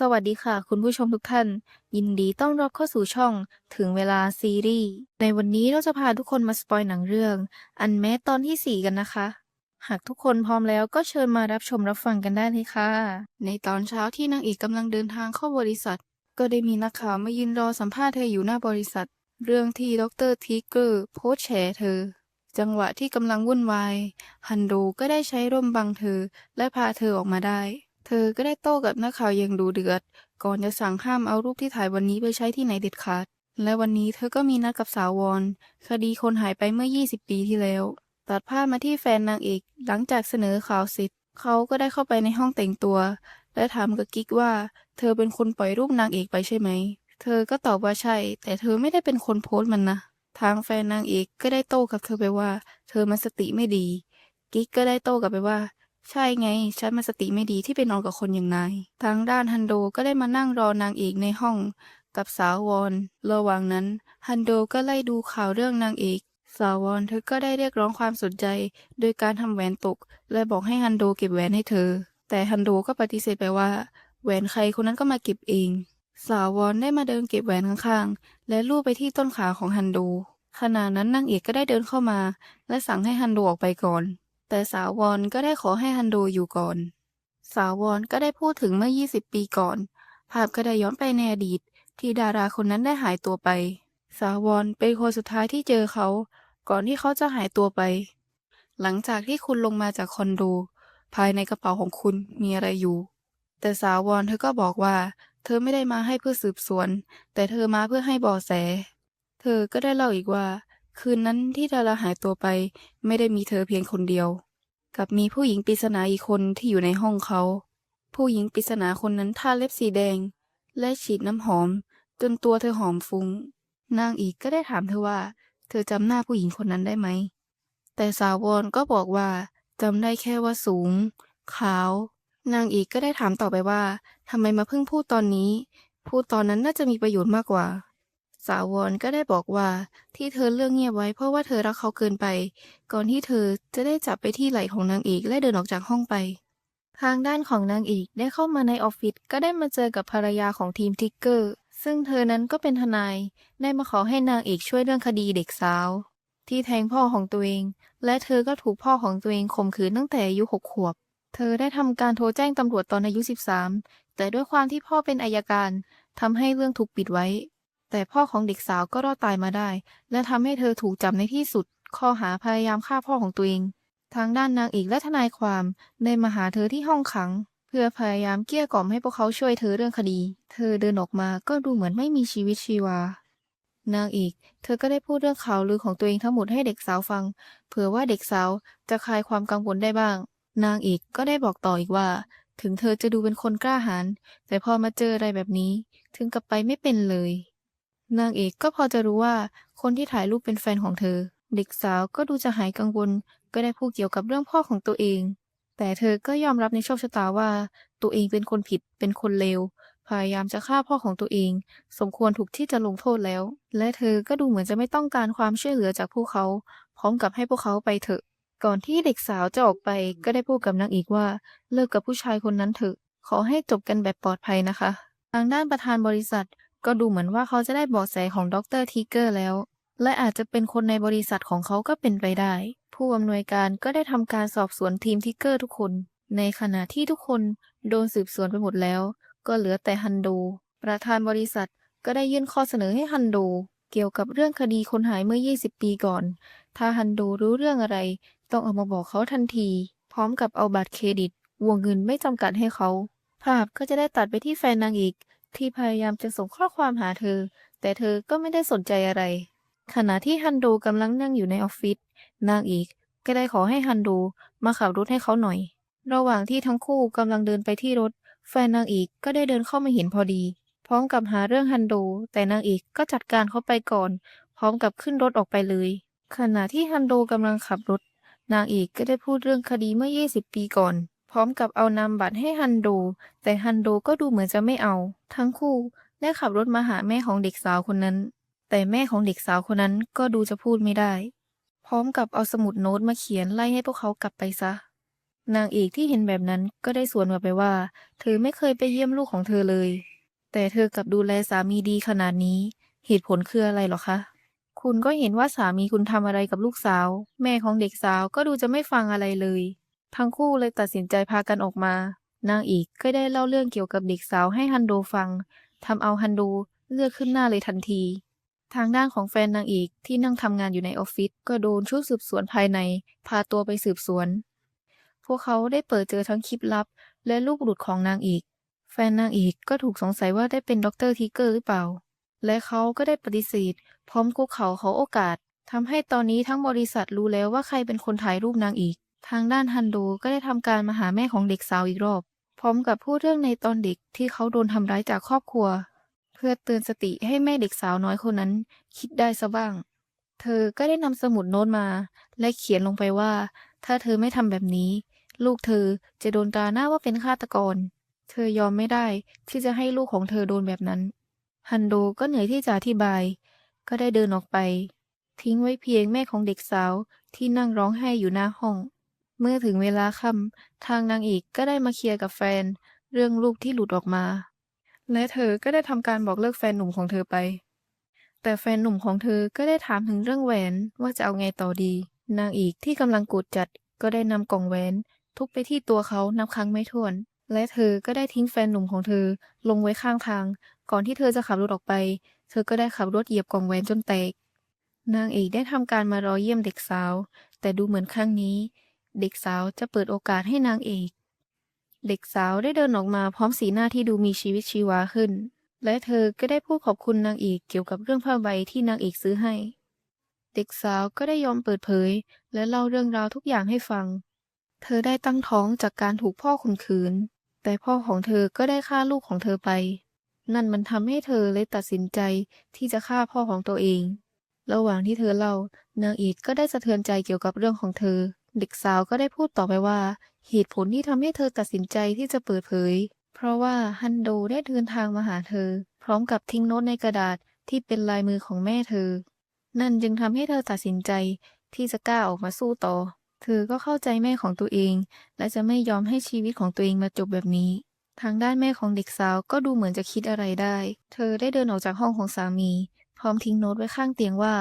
สวัสดีค่ะ คุณผู้ชมทุกท่าน ยินดีต้อนรับเข้าสู่ช่องถึงเวลาซีรีส์ในวันนี้เราจะพาทุกคนมาสปอยหนังเรื่อง อันแม้ตอนที่ 4 กันนะคะ หากทุกคนพร้อมแล้วก็เชิญมารับชมรับฟังกันได้เลยค่ะ ในตอนเช้าที่นางเอกกำลังเดินทางเข้าบริษัท ก็ได้มีนักข่าวมายืนรอสัมภาษณ์เธออยู่หน้าบริษัท เรื่องที่ดรทิกเกอร์โพสแฉเธอ จังหวะที่กำลังวุ่นวายฮันโดก็ได้ใช้ร่มบังเธอและพาเธอออกมาได้ เธอก็ได้โต้กับนักข่าวอย่างดูเดือด ก่อนจะสั่งห้ามเอารูปที่ถ่ายวันนี้ไปใช้ที่ไหนเด็ดขาด และวันนี้เธอก็มีนัดกับสาววอนคดีคนหายไปเมื่อ 20 ปีที่แล้ว ตัดภาพมาที่แฟนนางเอก หลังจากเสนอข่าวเสร็จเขาก็ได้เข้าไปในห้องแต่งตัว และถามกับกิ๊กว่า เธอเป็นคนปล่อยรูปนางเอกไปใช่ไหม เธอก็ตอบว่าใช่ แต่เธอไม่ได้เป็นคนโพสต์มันนะ ทางแฟนนางเอกก็ได้โต้กับเธอไปว่า เธอมันสติไม่ดี กิ๊กก็ได้โต้กลับไปว่า ใช่ไง ฉันมันสติไม่ดีที่ไปนอนกับคนอย่างนาย ทางด้านฮันโดก็ได้มานั่งรอนางเอกในห้อง กับสาววอน ระหว่างนั้น ฮันโดก็ไล่ดูข่าวเรื่องนางเอก สาววอนเธอก็ได้เรียกร้องความสนใจ โดยการทำแหวนตก และบอกให้ฮันโดเก็บแหวนให้เธอ แต่ฮันโดก็ปฏิเสธไปว่า แหวนใครคนนั้นก็มาเก็บเอง สาววอนได้มาเดินเก็บแหวนข้างๆ และลูบไปที่ต้นขาของฮันโดขณะนั้นนางเอกก็ได้เดินเข้ามา และสั่งให้ฮันโดออกไปก่อน แต่สาววอนก็ได้ขอให้ฮันโดอยู่ก่อน สาววอนก็ได้พูดถึงเมื่อ 20 ปีก่อน ภาพก็ได้ย้อนไปในอดีต ที่ดาราคนนั้นได้หายตัวไป สาววอนเป็นคนสุดท้ายที่เจอเขา ก่อนที่เขาจะหายตัวไป หลังจากที่คุณลงมาจากคอนโด ภายในกระเป๋าของคุณมีอะไรอยู่ แต่สาววอนเธอก็บอกว่า เธอไม่ได้มาให้เพื่อสืบสวน แต่เธอมาเพื่อให้เบาะแส เธอก็ได้เล่าอีกว่า คืนนั้นที่ดาราหายตัวไป ไม่ได้มีเธอเพียงคนเดียว กับมีผู้หญิงปริศนาอีกคนที่อยู่ในห้องเขา ผู้หญิงปริศนาคนนั้นทาเล็บสีแดง และฉีดน้ำหอม จนตัวเธอหอมฟุง้ง นางอีกก็ได้ถามเธอว่า เธอจำหน้าผู้หญิงคนนั้นได้ไหม แต่สาววอนก็บอกว่าจำได้แค่ว่าสูง ขาวนางอีกก็ได้ถามต่อไปว่าทำไมมาเพิ่งพูดตอนนี้ พูดตอนนั้นน่าจะมีประโยชน์มากกว่า สาววอนก็ได้บอกว่าที่เธอเลือกเงียบไว้เพราะว่าเธอรักเขาเกินไป ก่อนที่เธอจะได้จับไปที่ไหล่ของนางเอกและเดินออกจากห้องไป ทางด้านของนางเอกได้เข้ามาในออฟฟิศก็ได้มาเจอกับภรรยาของทีมทิกเกอร์ ซึ่งเธอนั้นก็เป็นทนาย ได้มาขอให้นางเอกช่วยเรื่องคดีเด็กสาว ที่แทงพ่อของตัวเอง และเธอก็ถูกพ่อของตัวเองข่มขืนตั้งแต่อายุหกขวบ เธอได้ทำการโทรแจ้งตำรวจตอนอายุ 13 แต่ด้วยความที่พ่อเป็นอายการทำให้เรื่องถูกปิดไว้ แต่พ่อของเด็กสาวก็รอดตายมาได้ และทำให้เธอถูกจับในที่สุด ข้อหาพยายามฆ่าพ่อของตัวเอง ทางด้านนางเอกและทนายความได้มาหาเธอที่ห้องขัง เพื่อพยายามเกลี้ยกล่อมให้พวกเขาช่วยเธอเรื่องคดี เธอเดินออกมาก็ดูเหมือนไม่มีชีวิตชีวา นางเอกเธอก็ได้พูดเรื่องข่าวลือของตัวเองทั้งหมดให้เด็กสาวฟัง เผื่อว่าเด็กสาวจะคลายความกังวลได้บ้าง นางเอกก็ได้บอกต่ออีกว่า ถึงเธอจะดูเป็นคนกล้าหาญแต่พอมาเจออะไรแบบนี้ ถึงกับไปไม่เป็นเลย นางเอกก็พอจะรู้ว่าคนที่ถ่ายรูปเป็นแฟนของเธอ เด็กสาวก็ดูจะหายกังวล ก็ได้พูดเกี่ยวกับเรื่องพ่อของตัวเอง แต่เธอก็ยอมรับในโชคชะตาว่า ตัวเองเป็นคนผิดเป็นคนเลวพยายามจะฆ่าพ่อของตัวเอง สมควรถูกที่จะลงโทษแล้ว และเธอก็ดูเหมือนจะไม่ต้องการความช่วยเหลือจากพวกเขา พร้อมกับให้พวกเขาไปเถอะ ก่อนที่เด็กสาวจะออกไปก็ได้พูดกับนางเอกว่า เลิกกับผู้ชายคนนั้นเถอะ ขอให้จบกันแบบปลอดภัยนะคะ ทางด้านประธานบริษัท ก็ดูเหมือนว่าเขาจะได้เบาะแสของดรทิกเกอร์แล้ว และอาจจะเป็นคนในบริษัทของเขาก็เป็นไปได้ ผู้อำนวยการก็ได้ทำการสอบสวนทีมทิกเกอร์ทุกคน ในขณะที่ทุกคนโดนสืบสวนไปหมดแล้ว ก็เหลือแต่ฮันโด ประธานบริษัทก็ได้ยื่นข้อเสนอให้ฮันโด เกี่ยวกับเรื่องคดีคนหายเมื่อ 20 ปีก่อน ถ้าฮันโดรู้เรื่องอะไร ต้องเอามาบอกเขาทันที พร้อมกับเอาบัตรเครดิต วงเงินไม่จำกัดให้เขา ภาพก็จะได้ตัดไปที่แฟนนางเอก ที่พยายามจะส่งข้อความหาเธอ แต่เธอก็ไม่ได้สนใจอะไร ขณะที่ฮันโดกำลังนั่งอยู่ในออฟฟิศนางเอกก็ได้ขอให้ฮันโดมาขับรถให้เขาหน่อย ระหว่างที่ทั้งคู่กำลังเดินไปที่รถ แฟนนางเอกก็ได้เดินเข้ามาเห็นพอดี พร้อมกับหาเรื่องฮันโดแต่นางเอกก็จัดการเขาไปก่อน พร้อมกับขึ้นรถออกไปเลย ขณะที่ฮันโดกำลังขับรถ นางเอกก็ได้พูดเรื่องคดีเมื่อ 20 ปีก่อน ร้อมกับเอานามบัตรให้ฮันโด แต่ฮันโดก็ดูเหมือนจะไม่เอา ทั้งคู่ได้ขับรถมาหาแม่ของเด็กสาวคนนั้น แต่แม่ของเด็กสาวคนนั้นก็ดูจะพูดไม่ได้ พร้อมกับเอาสมุดโน้ตมาเขียนไล่ให้พวกเขากลับไปซะ นางเอกที่เห็นแบบนั้นก็ได้สวนกลับไปว่า เธอไม่เคยไปเยี่ยมลูกของเธอเลย แต่เธอกลับดูแลสามีดีขนาดนี้ เหตุผลคืออะไรหรอคะคุณก็เห็นว่าสามีคุณทำอะไรกับลูกสาว แม่ของเด็กสาวก็ดูจะไม่ฟังอะไรเลย ทั้งคู่เลยตัดสินใจพากันออกมา นางเอกก็ได้เล่าเรื่องเกี่ยวกับเด็กสาวให้ฮันโดฟังทำเอาฮันโดเลือกขึ้นหน้าเลยทันที ทางด้านของแฟนนางเอกที่นั่งทำงานอยู่ในออฟฟิศก็โดนชุดสืบสวนภายใน พาตัวไปสืบสวน พวกเขาได้เปิดเจอทั้งคลิปลับ และลูกหลุดของนางเอกแฟนนางเอกก็ถูกสงสัยว่าได้เป็นด็อกเตอร์ทิกเกอร์หรือเปล่า และเขาก็ได้ปฏิเสธ พร้อมคุกเข่าขอโอกาสทำให้ตอนนี้ทั้งบริษัทรู้แล้วว่าใครเป็นคนถ่ายรูปนางเอก ทางด้านฮันโดก็ได้ทำการมาหาแม่ของเด็กสาวอีกรอบ พร้อมกับพูดเรื่องในตอนเด็กที่เขาโดนทำร้ายจากครอบครัว เพื่อเตือนสติให้แม่เด็กสาวน้อยคนนั้น คิดได้ซะบ้าง เธอก็ได้นำสมุดโน้ตมา และเขียนลงไปว่า ถ้าเธอไม่ทำแบบนี้ ลูกเธอจะโดนตราหน้าว่าเป็นฆาตกร เธอยอมไม่ได้ที่จะให้ลูกของเธอโดนแบบนั้น ฮันโดก็เหนื่อยที่จะอธิบาย ก็ได้เดินออกไป ทิ้งไว้เพียงแม่ของเด็กสาวที่นั่งร้องไห้อยู่หน้าห้อง เมื่อถึงเวลาค่ำทางนางเอกก็ได้มาเคลียร์กับแฟน เรื่องลูกที่หลุดออกมา และเธอก็ได้ทำการบอกเลิกแฟนหนุ่มของเธอไป แต่แฟนหนุ่มของเธอก็ได้ถามถึงเรื่องแหวนว่าจะเอาไงต่อดี นางเอกที่กำลังกรธจัดก็ได้นำกล่องแหวน ทุบไปที่ตัวเขานับครั้งไม่ถ้วน และเธอก็ได้ทิ้งแฟนหนุ่มของเธอลงไว้ข้างทาง ก่อนที่เธอจะขับรถออกไป เธอก็ได้ขับรถเหยียบกล่องแหวนจนแตก นางเอกได้ทำการมารอเยี่ยมเด็กสาว แต่ดูเหมือนครั้งนี้ เด็กสาวจะเปิดโอกาสให้นางเอก เด็กสาวได้เดินออกมาพร้อมสีหน้าที่ดูมีชีวิตชีวาขึ้น และเธอก็ได้พูดขอบคุณนางเอกเกี่ยวกับเรื่องผ้าใบที่นางเอกซื้อให้ เด็กสาวก็ได้ยอมเปิดเผย และเล่าเรื่องราวทุกอย่างให้ฟัง เธอได้ตั้งท้องจากการถูกพ่อข่มขืน แต่พ่อของเธอก็ได้ฆ่าลูกของเธอไป นั่นมันทำให้เธอเลยตัดสินใจที่จะฆ่าพ่อของตัวเอง ระหว่างที่เธอเล่านางเอกก็ได้สะเทือนใจเกี่ยวกับเรื่องของเธอ เด็กสาวก็ได้พูดต่อไปว่า เหตุผลที่ทำให้เธอตัดสินใจที่จะเปิดเผย เพราะว่าฮันโดได้เดินทางมาหาเธอ พร้อมกับทิ้งโน้ตในกระดาษที่เป็นลายมือของแม่เธอ นั่นจึงทำให้เธอตัดสินใจที่จะกล้าออกมาสู้ต่อ เธอก็เข้าใจแม่ของตัวเอง และจะไม่ยอมให้ชีวิตของตัวเองมาจบแบบนี้ ทางด้านแม่ของเด็กสาวก็ดูเหมือนจะคิดอะไรได้ เธอได้เดินออกจากห้องของสามี พร้อมทิ้งโน้ตไว้ข้างเตียงว่า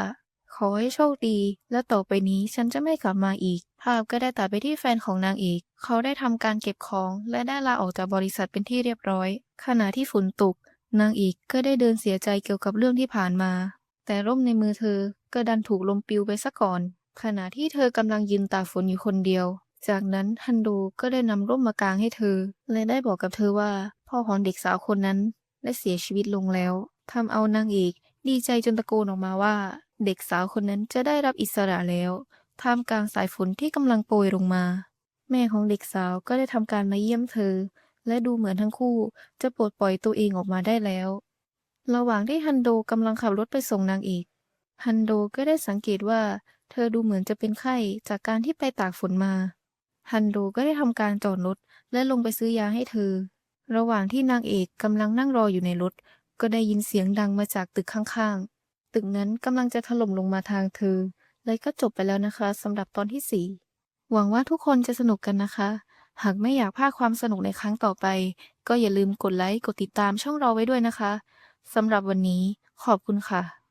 ขอให้โชคดี และต่อไปนี้ฉันจะไม่กลับมาอีก ภาพก็ได้ตัดไปที่แฟนของนางเอก เขาได้ทำการเก็บของ และได้ลาออกจากบริษัทเป็นที่เรียบร้อย ขณะที่ฝนตก นางเอกก็ได้เดินเสียใจเกี่ยวกับเรื่องที่ผ่านมา แต่ร่มในมือเธอก็ดันถูกลมปิวไปซะก่อน ขณะที่เธอกำลังยืนตากฝนอยู่คนเดียว จากนั้นฮันโดก็ได้นำร่มมากางให้เธอ และได้บอกกับเธอว่า พ่อของเด็กสาวคนนั้นได้เสียชีวิตลงแล้วทำเอานางเอกดีใจจนตะโกนออกมาว่า เด็กสาวคนนั้นจะได้รับอิสระแล้ว ท่ามกลางสายฝนที่กำลังโปรยลงมา แม่ของเด็กสาวก็ได้ทำการมาเยี่ยมเธอ และดูเหมือนทั้งคู่จะปลดปล่อยตัวเองออกมาได้แล้ว ระหว่างที่ฮันโดกำลังขับรถไปส่งนางเอกฮันโดก็ได้สังเกตว่า เธอดูเหมือนจะเป็นไข้จากการที่ไปตากฝนมา ฮันโดก็ได้ทำการจอดรถและลงไปซื้อยาให้เธอ ระหว่างที่นางเอกกำลังนั่งรออยู่ในรถ ก็ได้ยินเสียงดังมาจากตึกข้างๆ ตึกนั้นกำลังจะถล่มลงมาทางเธอ เลยก็จบไปแล้วนะคะสำหรับตอนที่ 4 หวังว่าทุกคนจะสนุกกันนะคะ หากไม่อยากพลาดความสนุกในครั้งต่อไป ก็อย่าลืมกดไลค์ กดติดตามช่องเราไว้ด้วยนะคะสำหรับวันนี้ขอบคุณค่ะ